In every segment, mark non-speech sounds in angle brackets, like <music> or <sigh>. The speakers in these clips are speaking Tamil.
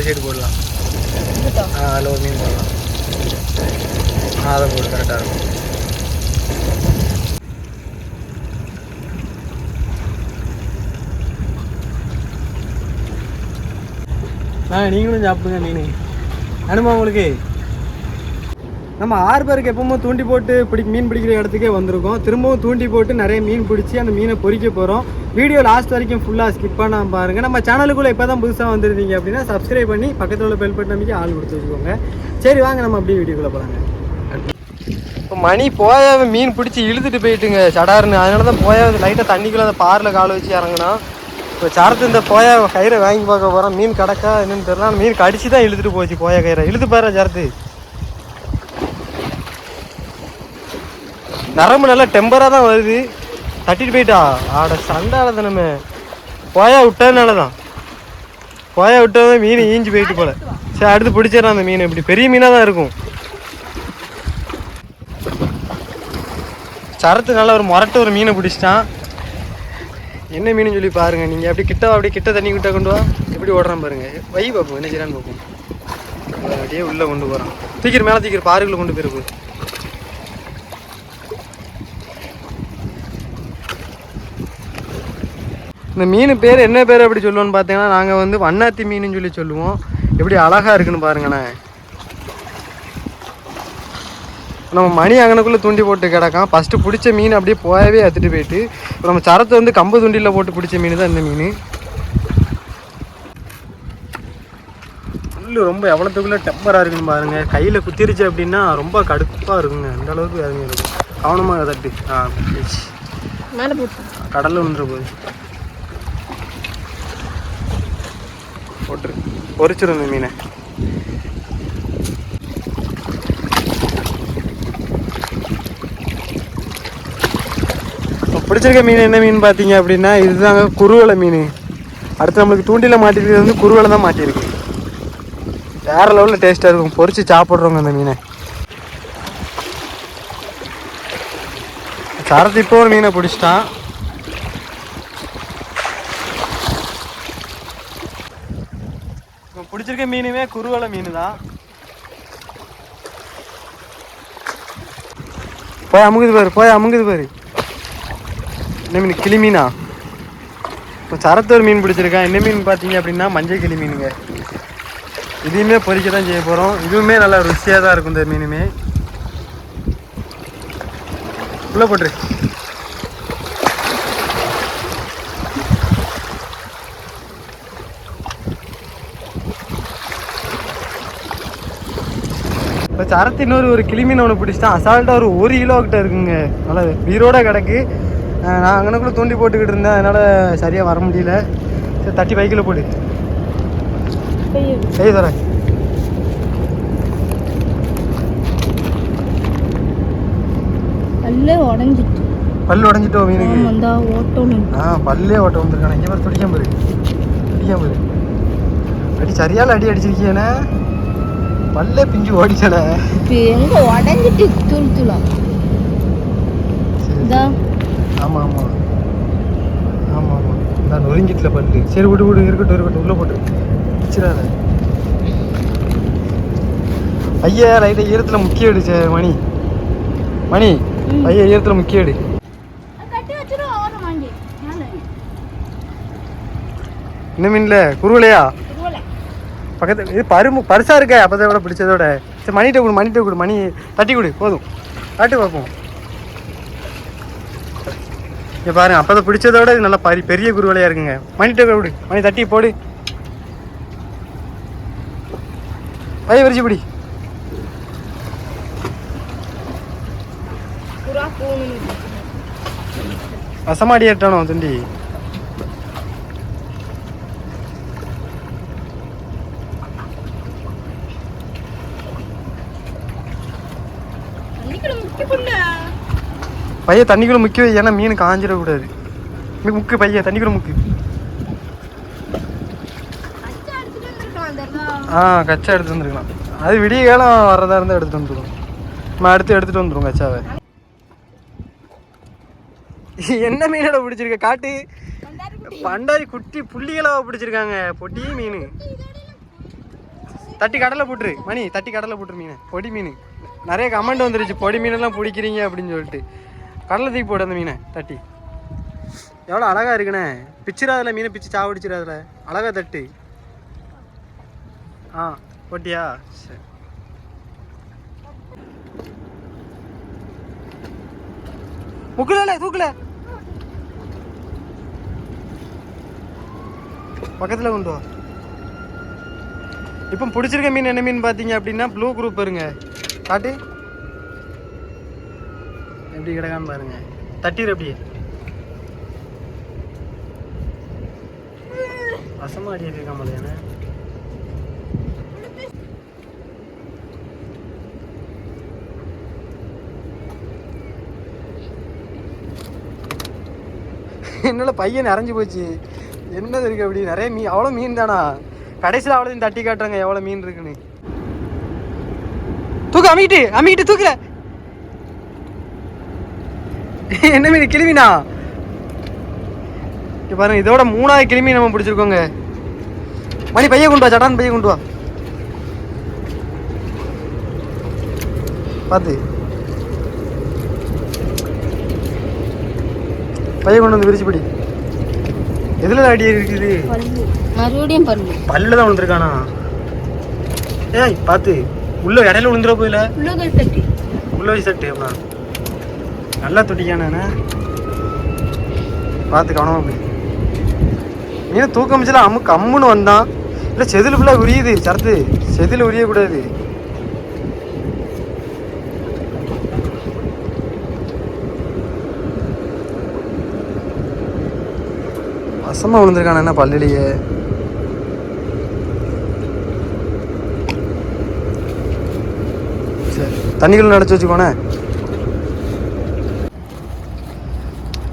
அந்த சைடு போடலாம். ஆ அதில் ஒரு மீன் போடலாம். ஆ அதை போடு கரெக்டாக இருக்கும். ஆ நீங்களும் சாப்பிடுங்க மீன். அனுமா உங்களுக்கு? நம்ம ஆர்பருக்கு எப்பவுமே தூண்டி போட்டு பிடி மீன் பிடிக்கிற இடத்துக்கே வந்திருக்கோம். திரும்பவும் தூண்டி போட்டு நிறைய மீன் பிடிச்சி அந்த மீனை பொறிக்க போகிறோம் வீடியோ லாஸ்ட் வரைக்கும் ஃபுல்லாக ஸ்கிப் பண்ணாம பாருங்கள் நம்ம சேனலுக்குள்ளே இப்போ தான் புதுசாக வந்துருந்தீங்க அப்படின்னா சப்ஸ்கிரைப் பண்ணி பக்கத்தில் உள்ள பெல் பட்டன் நம்பிக்கை ஆள் கொடுத்து வச்சுக்கோங்க சரி வாங்க நம்ம அப்படியே வீடியோக்குள்ளே போகலாங்க இப்போ மணி போயாவது மீன் பிடிச்சி இழுத்துட்டு போயிட்டுங்க சடாருன்னு அதனால தான் போயாவது லைட்டாக தண்ணிக்குள்ள அந்த பாரில் கால் வச்சு இறங்கினா இப்போ சரத்து இந்த போயா கயிறை வாங்கி பார்க்க போகிறோம் மீன் கிடக்கா என்னன்னு தெரியல. மீன் கடிச்சு தான் இழுத்துட்டு போச்சு போய கயிறை. இழுத்து பாரு சரத்து. நரம்பு நல்லா டெம்பராக தான் வருது. தட்டிட்டு போயிட்டா. ஆட சண்டால தானே போயா விட்டதுனால தான் போயா விட்டதான் மீன் ஈஞ்சு போயிட்டு போல. சரி அடுத்து பிடிச்சிடறான் அந்த மீன். இப்படி பெரிய மீனாக தான் இருக்கும். சரத்து நல்லா ஒரு முரட்டு ஒரு மீனை பிடிச்சிட்டான். என்ன மீன் சொல்லி பாருங்க. நீங்க அப்படி கிட்ட அப்படி அப்படியே கிட்ட தண்ணி கிட்ட கொண்டு வா. எப்படி ஓடுறான் பாருங்க. வை பார்ப்போம் என்ன செய்யறான்னு பார்ப்போம் அப்படியே உள்ள கொண்டு போறான். தூக்கிற மேலே தூக்கிற பாருக்குள்ள கொண்டு போயிருக்கு இந்த மீன் பேர் என்ன பேர் அப்படி சொல்லுவோம்னு பார்த்தீங்கன்னா நாங்கள் வந்து வண்ணாத்தி மீனுன்னு சொல்லி சொல்லுவோம். எப்படி அழகா இருக்குன்னு பாருங்கண்ணே நம்ம மணி அங்கனக்குள்ளே தூண்டி போட்டு கிடக்கான். ஃபஸ்ட்டு பிடிச்ச மீன் அப்படியே போயவே எடுத்துட்டு போயிட்டு இப்போ நம்ம சரத்தை வந்து கம்பு தூண்டியில் போட்டு பிடிச்ச மீன் தான் இந்த மீன். புல்லு ரொம்ப எவ்வளோத்துக்குள்ளே டெம்பராக இருக்குன்னு பாருங்க. கையில் குத்திருச்சு அப்படின்னா ரொம்ப கடுப்பாக இருக்குங்க. அந்த அளவுக்கு இறங்கி இருக்கும் கவனமாக தட்டு. ஆ கடல்ல விழுந்துற போகுது. போட்டுரு பொறிச்சிடும் இந்த மீனை. இப்போ பிடிச்சிருக்க மீன் என்ன மீன் பார்த்தீங்க அப்படின்னா இதுதாங்க குருவலை மீன். அடுத்து நம்மளுக்கு தூண்டியில் மாட்டிருக்கிறது வந்து குருவலை தான் மாட்டியிருக்கு. வேற லெவலில் டேஸ்ட்டாக இருக்கும். பொறிச்சு சாப்பிட்றோங்க அந்த மீனை. சரத்து இப்போ ஒரு மீனை பிடிச்சிட்டான். பிடிச்சிருக்க மீனுமே குருவலை மீன் தான் போய் அமுகுது பாரு போய் அமுகுது பாரு. என்ன மீன் கிளி மீனா? இப்போ சரத்து ஒரு மீன் பிடிச்சிருக்கேன். என்ன மீன் பார்த்தீங்க அப்படின்னா மஞ்சள் கிளி மீனுங்க. இதையுமே பொறிக்க தான் செய்ய போகிறோம் இதுவுமே நல்லா ருசியாக தான் இருக்கும் இந்த மீனுமே. உள்ள போட்டுரு. இப்போ இன்னொரு ஒரு கிளிமீன் ஒன்று பிடிச்சிட்டான் அசால்ட்டாக ஒரு ஒரு கிலோ கிட்ட இருக்குங்க. நல்லா உயிரோட கிடக்கு. நான் அங்கனக்குள்ளே தூண்டி போட்டுக்கிட்டு இருந்தேன். அதனால் சரியாக வர முடியல. சரி தட்டி பைக்கில் போடு. சரி தரேன். அல்ல உடஞ்சிட்டு. பல்லு உடஞ்சிட்டோ மீனுக்கு? ஆ பல்லே ஓட்ட வந்திருக்கானே. இங்கே பாரு துடிக்காம பாரு துடிக்காம பாரு அடி சரியால அடி அடிச்சிருக்கியானே. பல்லே பிஞ்சு ஓடிச்சானே. எங்க உடஞ்சிட்டு தூள் தூளா? சரி. இதா. ஆமாம் ஆமாம் ஆமாம் ஆமாம் நான் நொறுங்கிட்டுல பல்லு. சரி விடு விடு. இருக்கட்டும் இருக்கட்டும். உள்ளே போட்டு. வச்சிடாத. ஐயா லைட்டாக ஈரத்தில் முக்கிய அடிச்ச மணி. மணி. ஐயா ஈரத்தில் முக்கிய மேலே. என்ன மீன்ல? குருவலையா பக்கத்து இது பருமு பரிசா இருக்க அப்பதை விட பிடிச்சதோட. சரி மணிகிட்ட கொடு மணிகிட்ட கொடு மணி தட்டி கொடு போதும். காட்டு பார்ப்போம். இங்க பாருங்க அப்பதை பிடிச்சதோட இது நல்லா பரி பெரிய குருவலையா இருக்குங்க. மணிகிட்ட கொடு மணி தட்டி போடு. பைய விரிச்சு பிடி. வசமாடி ஏட்டானோ தண்டி தண்ணிக்குள்ள முக்கிய புள்ள பைய தண்ணிக்குள்ள முக்கி வை, ஏன்னா மீன் காஞ்சிடக்கூடாது மு- முக்கு பைய தண்ணிக்குள்ள முக்கு. ஆ கச்சா எடுத்து வந்துருக்கலாம். அது விடிய காலம் வர்றதா இருந்தால் எடுத்துட்டு வந்துருவோம் நம்ம அடுத்து எடுத்துட்டு வந்துருவோம் கச்சாவை. என்ன மீனோட பிடிச்சிருக்க? காட்டு. பண்டாரி குட்டி புள்ளிகளாக பிடிச்சிருக்காங்க. பொட்டி மீன். தட்டி கடலை போட்டுரு. மணி தட்டி கடலை போட்டுரு மீன். பொடி மீன். நிறைய கமெண்ட் வந்துருச்சு. பொடி மீனெல்லாம் பிடிக்கிறீங்க அப்படின்னு சொல்லிட்டு. கடலை தூக்கி போடு அந்த மீனை தட்டி. எவ்வளோ அழகா இருக்குண்ணே. பிச்சிடாதுல மீனை பிச்சு சாவடிச்சிடாதில்ல அழகா தட்டு. ஆ போட்டியா? சரி. முக்குல தூக்கல. பக்கத்தில் கொண்டு வா. இப்போ பிடிச்சிருக்க மீன் என்ன மீன் பார்த்தீங்க அப்படின்னா ப்ளூ குரூப் இருங்க காட்டு. எப்படி கிடக்கான்னு பாருங்க. தட்டிடு அப்படியே. வசமா அடி முடியாது என்னோட பையன் நிறைஞ்சு போச்சு. என்னது இருக்கு அப்படி நிறைய மீன் அவ்வளோ மீன் தானா? கடைசியில் அவ்வளோதையும் தட்டி காட்டுறாங்க எவ்வளோ மீன் இருக்குன்னு. தூக்கு அமிக்கிட்டு அமிக்கிட்டு தூக்குற <laughs> என்ன மீன் கிளிமீனா? இங்க பாருங்க இதோட மூணாவது கிளிமீன் நம்ம பிடிச்சிருக்கோங்க. மணி பைய கொண்டு வா சடான் பைய கொண்டு வா. பார்த்து பைய கொண்டு வந்து விரிச்சு பிடி. எதுல அடி இருக்குது? மறுபடியும் பல்லு பல்ல தான் விழுந்திருக்கானா? ஏய் பார்த்து உள்ள இடையில விழுந்துட போயில. உள்ளுகள் தட்டி உள்ள சட்டு அப்புறம் நல்லா துடிக்கானே பார்த்து கவனமாக போய். மீன் தூக்கம் வச்சுல அம்மு கம்முன்னு வந்தான். இல்லை செதில் ஃபுல்லாக உரியுது சரத்து. செதில் உரியக்கூடாது. வசமா விழுந்திருக்கான என்ன பல்லிலேயே. சரி தண்ணிக்குள்ள நடச்சு வச்சுக்கோனே.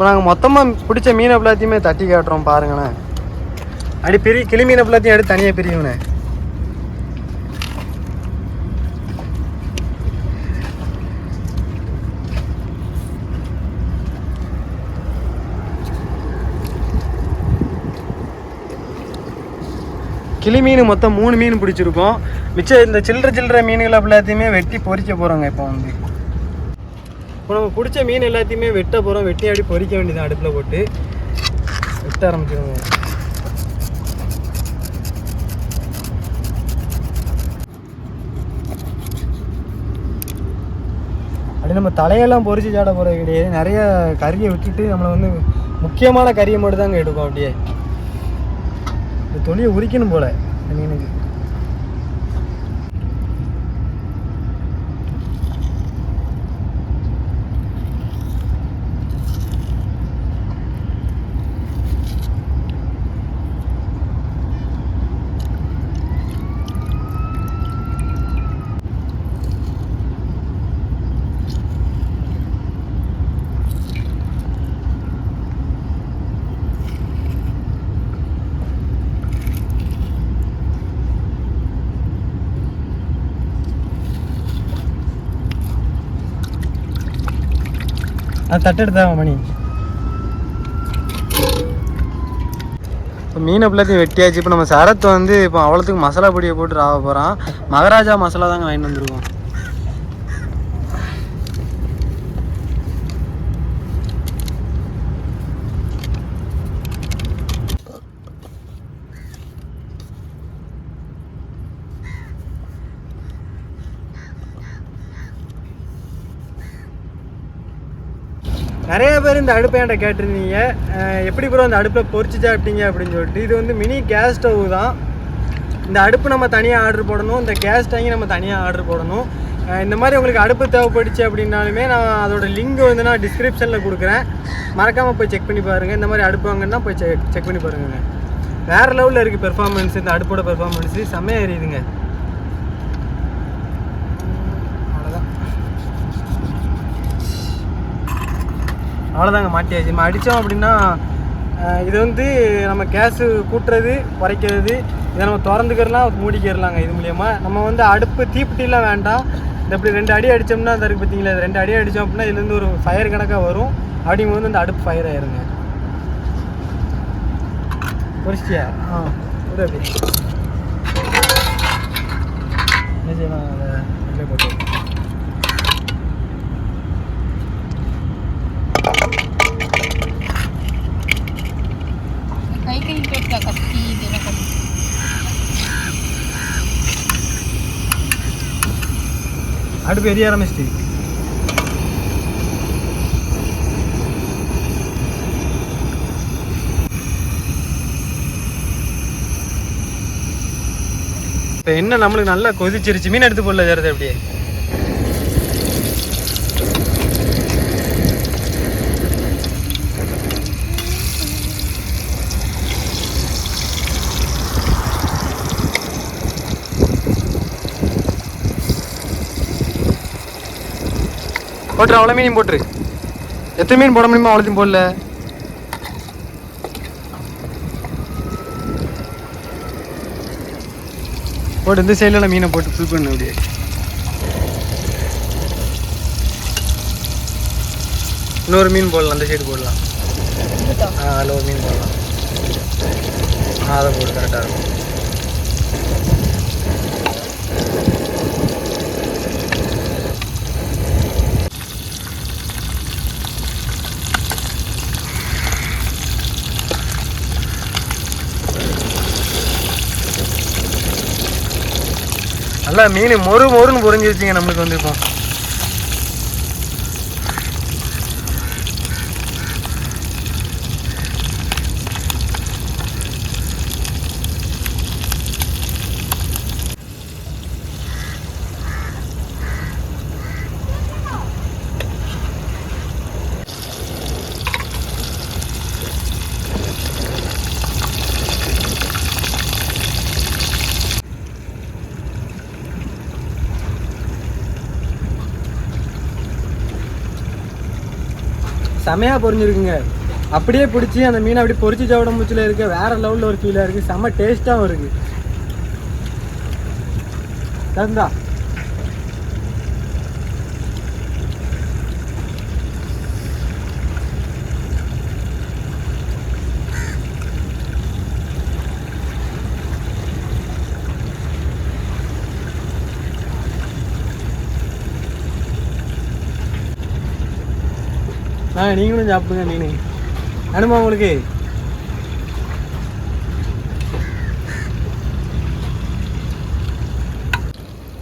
இப்போ நாங்கள் மொத்தமாக பிடிச்ச மீனை எல்லாத்தையுமே தட்டி காட்டுறோம் பாருங்கண்ணே அடி பெரிய கிளி மீனை எல்லாத்தையும் எடுத்து தனியாக பிரியுங்கண்ணே கிளி மீன் மொத்தம் மூணு மீன் பிடிச்சிருக்கோம். மிச்சம் இந்த சில்லற சில்லற மீன்களை எல்லாத்தையுமே வெட்டி பொறிக்க போகிறோங்க இப்போ வந்து. இப்போ நம்ம பிடிச்ச மீன் எல்லாத்தையுமே வெட்ட போகிறோம் வெட்டி அப்படி பொறிக்க வேண்டியது அடுப்பில் போட்டு வெட்ட ஆரம்பிச்சிருவோம். அப்படி நம்ம தலையெல்லாம் பொறிச்சு சாட போகிறது கிடையாது நிறைய கறியை விட்டுட்டு நம்மளை வந்து முக்கியமான கறியை மட்டும் தாங்க எடுக்கும் அப்படியே. இந்த தொலியை உரிக்கணும் போல மீனுக்கு. அது தட்டெடுத்தாங்க மணி. இப்போ மீனை எல்லாத்தையும் வெட்டியாச்சு. இப்போ நம்ம சரத்து வந்து இப்போ அவ்வளோத்துக்கு மசாலா பொடியை போட்டு ராவ போகிறான் மகாராஜா மசாலா தாங்க வாங்கிட்டு வந்துருக்கோம். நிறைய பேர் இந்த அடுப்பை என்கிட்ட கேட்டிருந்தீங்க. எப்படி ப்ரோ அந்த அடுப்பில் பொறிச்சு சாப்பிட்டீங்க அப்படின்னு சொல்லிட்டு. இது வந்து மினி கேஸ் ஸ்டவ் தான். இந்த அடுப்பு நம்ம தனியாக ஆர்டர் போடணும். இந்த கேஸ் டேங்கி நம்ம தனியாக ஆர்டர் போடணும். இந்த மாதிரி உங்களுக்கு அடுப்பு தேவைப்படுச்சு அப்படின்னாலுமே நான் அதோட லிங்க் வந்து நான் டிஸ்கிரிப்ஷனில் கொடுக்குறேன். மறக்காமல் போய் செக் பண்ணி பாருங்கள் இந்த மாதிரி அடுப்பு வாங்கன்னா போய் செக் செக் பண்ணி பாருங்க வேறு லெவலில் இருக்குது பெர்ஃபார்மன்ஸ் இந்த அடுப்போட பெர்ஃபார்மன்ஸு செம்மையாக எரியுதுங்க. அவ்வளோதாங்க மாட்டியாச்சு. நம்ம அடித்தோம் அப்படின்னா இது வந்து நம்ம கேஸு கூட்டுறது குறைக்கிறது இதை நம்ம திறந்துக்கிறலாம் மூடிக்கிறலாங்க இது மூலியமா. நம்ம வந்து அடுப்பு தீப்பெட்டிலாம் வேண்டாம். இந்த இப்படி ரெண்டு அடி அடித்தோம்னா அந்த இருக்குது பார்த்தீங்களா ரெண்டு அடி அடித்தோம் அப்படின்னா இதுலேருந்து ஒரு ஃபயர் கணக்காக வரும். அப்படிங்கும்போது அந்த அடுப்பு ஃபயர் ஆயிருங்க. பொரிச்சிட்டியா? ஆ விடு என்ன செய்யலாம் அதை அதில் போட்டு அடுப்பு எரிய ஆரம்பிச்சிட்டு. இப்போ என்ன நம்மளுக்கு நல்லா கொதிச்சிருச்சு? மீன் எடுத்து போடல ஜரது அப்படியே போட்டுரு அவ்வளோ மீனையும் போட்டுரு. எத்தனை மீன் போட முடியுமோ அவ்வளோத்தையும் போடல. போட்டு இந்த சைடில் மீனை போட்டு ஃபில் பண்ணு அப்படியே. இன்னொரு மீன் போடலாம் அந்த சைடு போடலாம். ஆ அதில் ஒரு மீன் போடலாம். அதை போடு கரெக்டாக இருக்கும். நல்லா மீன் மொறு மொறுன்னு பொறிஞ்சிருச்சுங்க நம்மளுக்கு வந்து இப்போ. செமையாக பொரிஞ்சிருக்குங்க. அப்படியே பிடிச்சி அந்த மீனை அப்படியே பொரிச்சு சாப்பிட மூச்சில் இருக்க. வேற லெவலில் ஒரு ஃபீலாக இருக்குது செம்ம டேஸ்ட்டாகவும் இருக்குது தந்தா. ஆ நீங்களும் சாப்பிடுங்க மீன் அனுமா உங்களுக்கு?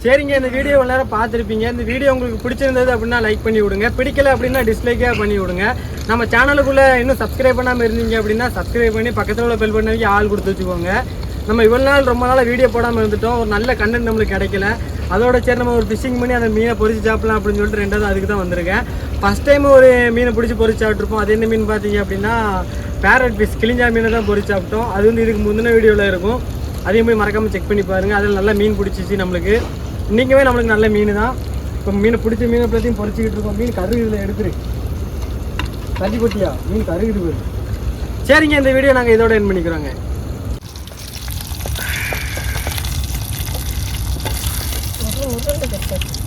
சரிங்க இந்த வீடியோ இவ்வளோ நேரம் பார்த்துருப்பீங்க. இந்த வீடியோ உங்களுக்கு பிடிச்சிருந்தது அப்படின்னா லைக் பண்ணி விடுங்க. பிடிக்கல அப்படின்னா டிஸ்லைக்கே பண்ணி விடுங்க. நம்ம சேனலுக்குள்ளே இன்னும் சப்ஸ்கிரைப் பண்ணாமல் இருந்தீங்க அப்படின்னா சப்ஸ்கிரைப் பண்ணி பக்கத்தில் உள்ள பெல் பண்ணி ஆள் கொடுத்து வச்சுக்கோங்க. நம்ம இவ்வளோ நாள் ரொம்ப நாளாக வீடியோ போடாமல் இருந்துட்டோம். ஒரு நல்ல கண்டென்ட் நம்மளுக்கு கிடைக்கல. அதோட சரி நம்ம ஒரு ஃபிஷிங் பண்ணி அந்த மீனை பொறிச்சு சாப்பிடலாம் அப்படின்னு சொல்லிட்டு ரெண்டாவது அதுக்கு தான் வந்திருக்கேன். ஃபஸ்ட் டைம் ஒரு மீனை பிடிச்சி பொறிச்சு சாப்பிட்ருப்போம் அது என்ன மீன் பார்த்தீங்க அப்படின்னா பேரட் ஃபிஷ் கிளிஞ்சா மீனை தான் பொறிச்சு சாப்பிட்டோம். அது வந்து இதுக்கு முந்தின வீடியோவில் இருக்கும். அதையும் போய் மறக்காமல் செக் பண்ணி பாருங்கள் அதில் நல்லா மீன் பிடிச்சிச்சு நம்மளுக்கு. இன்றைக்குமே நம்மளுக்கு நல்ல மீன் தான். இப்போ மீனை பிடிச்ச மீனை பற்றியும் பொரிச்சிக்கிட்டு இருக்கோம். மீன் கருகுதில் எடுத்துரு. தள்ளி கொட்டியா? மீன் கருகுது சரிங்க இந்த வீடியோ நாங்கள் இதோட என் பண்ணிக்கிறோங்க. 못 올리겠어.